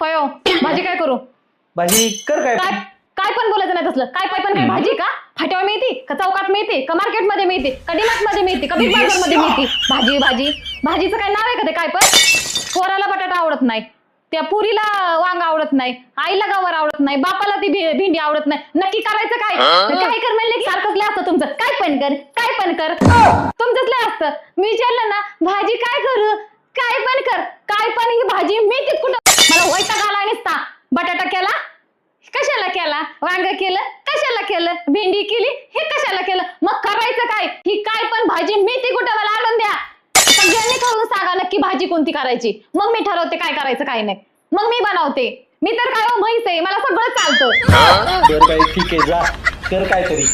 फयो भाजी काय करू? भाजी कर काय? काय काय पण बोलायचं नाही तसलं. काय पण काय? भाजी का? फाट्यावर मिळते? का चौकात मिळते? का मार्केटमध्ये मिळते? का डिमार्टमध्ये मिळते? का बिग बाजारमध्ये मिळते? भाजी भाजी. भाजीचं काय नाव आहे का ते? काय पण? पोराला बटाटा आवडत नाही. त्या पुरीला वांग आवडत नाही. आईला गावर आवडत नाही. बापाला ती भे- भेंडी आवडत नाही. नक्की करायचं काय? काय कर म्हणले? की सारखंच लय असतं तुमचं. काय पण कर काय पण कर. तुमचंच लय असतं. मी विचारलं ना भाजी काय करू? काय पण कर. काय पण ही भाजी मी ती कुठं? मला वैताग आला नसता. बटाटा केला कशाला केला? वांग केलं कशाला केलं? भेंडी केली हे कशाला केलं? मग करायचं काय? ही काय पण भाजी मी ती कुठं मला आणून द्या. सगळ्यांनी खाऊन सांगा नक्की भाजी कोणती करायची. मग मी ठरवते काय करायचं काय नाही. मग मी बनवते. मी तर काय हो, म्हैस आहे. मला सगळं चालतं. काय ठीक आहे जा. कर काहीतरी.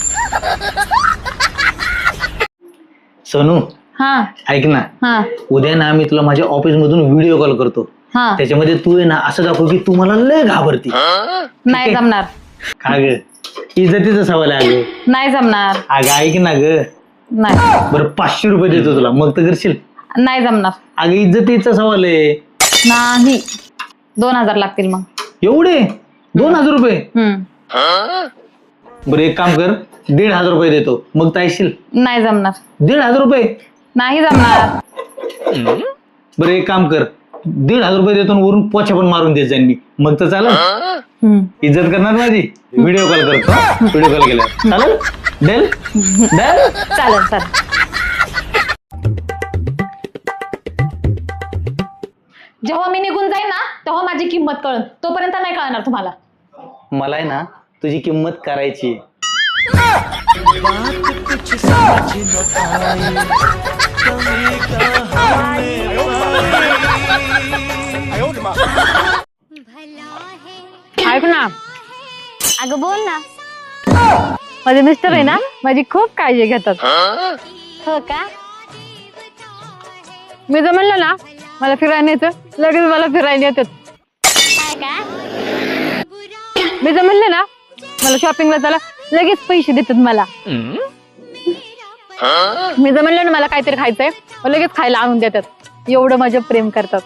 सोनू हा. ऐक ना. हा. उद्या ना मी तुला माझ्या ऑफिस मधून व्हिडिओ कॉल करतो. हा. त्याच्यामध्ये तू आहे ना असं दाखव की तू मला लय घाबरती. नाही जमणार. का ग? इज्जतीचा सवाल आहे अगं. नाही जमणार. अगं ऐक ना ग. नाही. बरं पाचशे रुपये देतो तुला. मग तर करशील? नाही जमणार. अगं इज्जतीचा सवाल आहे. नाही. दोन हजार लागतील मग. एवढे? दोन हजार रुपये? हम्म. बरं एक काम कर. दीड हजार रुपये देतो. मग तर ऐकशील? नाही जमणार. दीड हजार रुपये? नाही जमणार. बरं एक काम कर. दीड हजार रुपये देतो आणि वरून पोछा पण मारून देत जाईन मी. मग तर चालेल. हम्म. इज्जत करणार माझी? व्हिडिओ कॉल करतो. व्हिडिओ कॉल केला चालेल? देल देल चालेल चालेल. जेव्हा मी निघून जाईन ना तेव्हा माझी किंमत कळन. तोपर्यंत नाही कळणार तुम्हाला. मला आहे ना तुझी किंमत करायची. ऐक ना. अगं बोल ना. माझे मिस्टर आहे ना माझी खूप काळजी घेतात. हो? का? मी जर म्हणलं ना मला फिरायला येतं लगेच मला फिरायला येतात काय का? मी जर म्हणलं ना मला शॉपिंगला चला लगेच पैसे देतात मला. मी जर म्हणलं ना मला काहीतरी खायचंय मग लगेच खायला आणून देतात. एवढं माझं प्रेम करतात.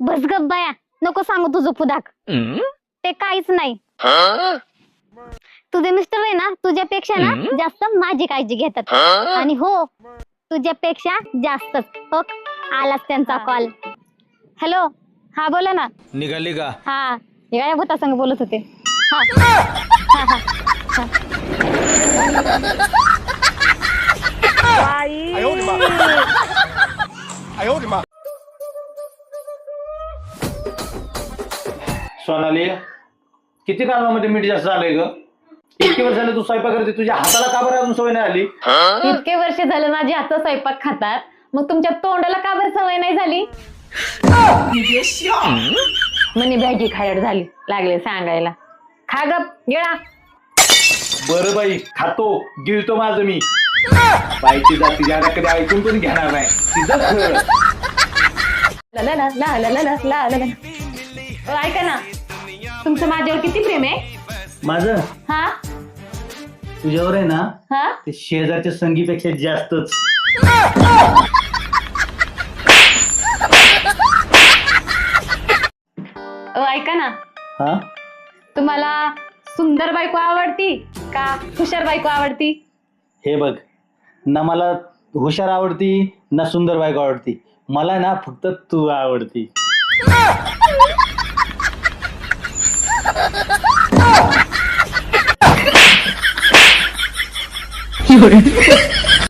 बस गप बाया. नको सांगू तुझं पुदाक ते काहीच नाही. तुझे मिस्टर आहे ना तुझ्यापेक्षा ना जास्त माझी काळजी घेतात. आणि हो तुझ्यापेक्षा जास्तच हो आलाच त्यांचा कॉल हॅलो हा बोला ना. निघाली का? हा. काय भूता संग बोलत होते? हा हा, हा, सोनाली किती कामामध्ये मीठ जास्त झालंय ग इतके वर्ष झाले तू स्वयंपाक करते तुझ्या हाताला का बरं अजून सवय नाही आली इतके वर्ष झालं माझी हात स्वयंपाक खातात मग तुमच्या तोंडाला का बरं सवय नाही झाली म्हणे भाजी खायड झाली लागले सांगायला खा गप गिळा बरं बाई खातो गिळतो माझं मी बाईची जाती ज्याला कधी ऐकून पण घेणार नाही तिथं खेळ ला ला ला ला ला ला ला ला ला ऐका ना. तुमचं माझ्यावर किती प्रेम आहे? माझं? हा? तुझ्यावर आहे ना हा? ते शेजारच्या संगीपेक्षा जास्तच. ऐका ना. हा? तुम्हाला सुंदर बायको आवडती का हुशार बायको आवडती? हे बघ ना मला हुशार आवडती ना सुंदर बायको आवडती. मला ना फक्त तू आवडती. Sorry.